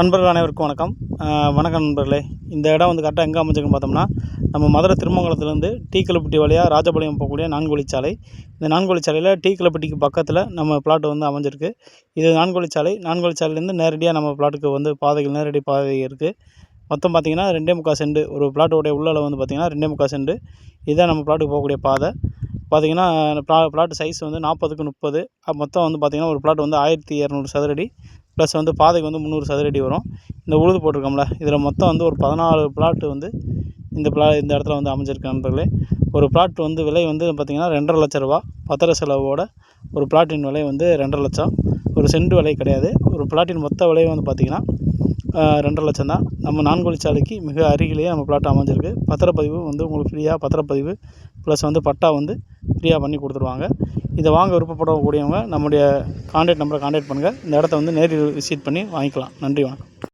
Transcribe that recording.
நண்பர்கள் அனைவருக்கும் வணக்கம். வணக்கம் நண்பர்களே. இந்த இடம் வந்து கரெக்டாக எங்கே அமைஞ்சிருக்குன்னு பார்த்தோம்னா நம்ம மதுரை திருமங்கலத்துலேருந்து டீ கிளப்பட்டி வழியாக ராஜபாளையம் போகக்கூடிய நான்கொழிச்சாலை இந்த நான்கு டீ கிளப்பட்டிக்கு பக்கத்தில் நம்ம பிளாட் வந்து அமைஞ்சிருக்கு. இது நான்கு வழிச்சாலை நேரடியாக நம்ம பிளாட்டுக்கு வந்து பாதைகள் நேரடி பாதை இருக்குது மொத்தம் பார்த்திங்கன்னா ரெண்டே முக்கால் செண்டு ஒரு பிளாட்டோடைய உள்ளளவு வந்து பார்த்தீங்கன்னா ரெண்டே முக்கால் செண்டு இதுதான் நம்ம பிளாட்டுக்கு போகக்கூடிய பாதை. பார்த்திங்கன்னா ப்ளா பிளாட் சைஸ் வந்து நாற்பதுக்கு முப்பது. மொத்தம் வந்து பார்த்திங்கன்னா ஒரு பிளாட் வந்து ஆயிரத்தி இரநூறு சதுரடி. ப்ளஸ் வந்து பாதைக்கு வந்து முந்நூறு சதுரடி வரும். இந்த உழுது போட்டிருக்கோம்ல இதில் மொத்தம் வந்து ஒரு பதினாலு பிளாட் வந்து இந்த பிளா இந்த இடத்துல வந்து அமைஞ்சிருக்கு நண்பர்களே. ஒரு பிளாட் வந்து விலை வந்து பார்த்திங்கன்னா ரெண்டரை லட்ச ரூபா. பத்திர செலவோட ஒரு பிளாட்டின் விலை வந்து ரெண்டரை லட்சம். ஒரு சென்ட் விலை கிடையாது. ஒரு பிளாட்டின் மொத்த விலை வந்து பார்த்திங்கன்னா ரெண்டரை லட்சம் தான். நம்ம நான்கொழிச்சாலைக்கு மிக அருகிலேயே நம்ம பிளாட் அமைஞ்சிருக்கு. பத்திரப்பதிவு வந்து உங்களுக்கு ஃப்ரீயாக பத்திரப்பதிவு ப்ளஸ் வந்து பட்டா வந்து ஃப்ரீயாக பண்ணி கொடுத்துருவாங்க. இதை வாங்க விருப்பப்படக்கூடியவங்க நம்முடைய காண்டாக்ட் நம்பரை காண்டாக்ட் பண்ணுங்கள் இந்த இடத்த வந்து நேரில் விசிட் பண்ணி வாங்கிக்கலாம். நன்றி வணக்கம்.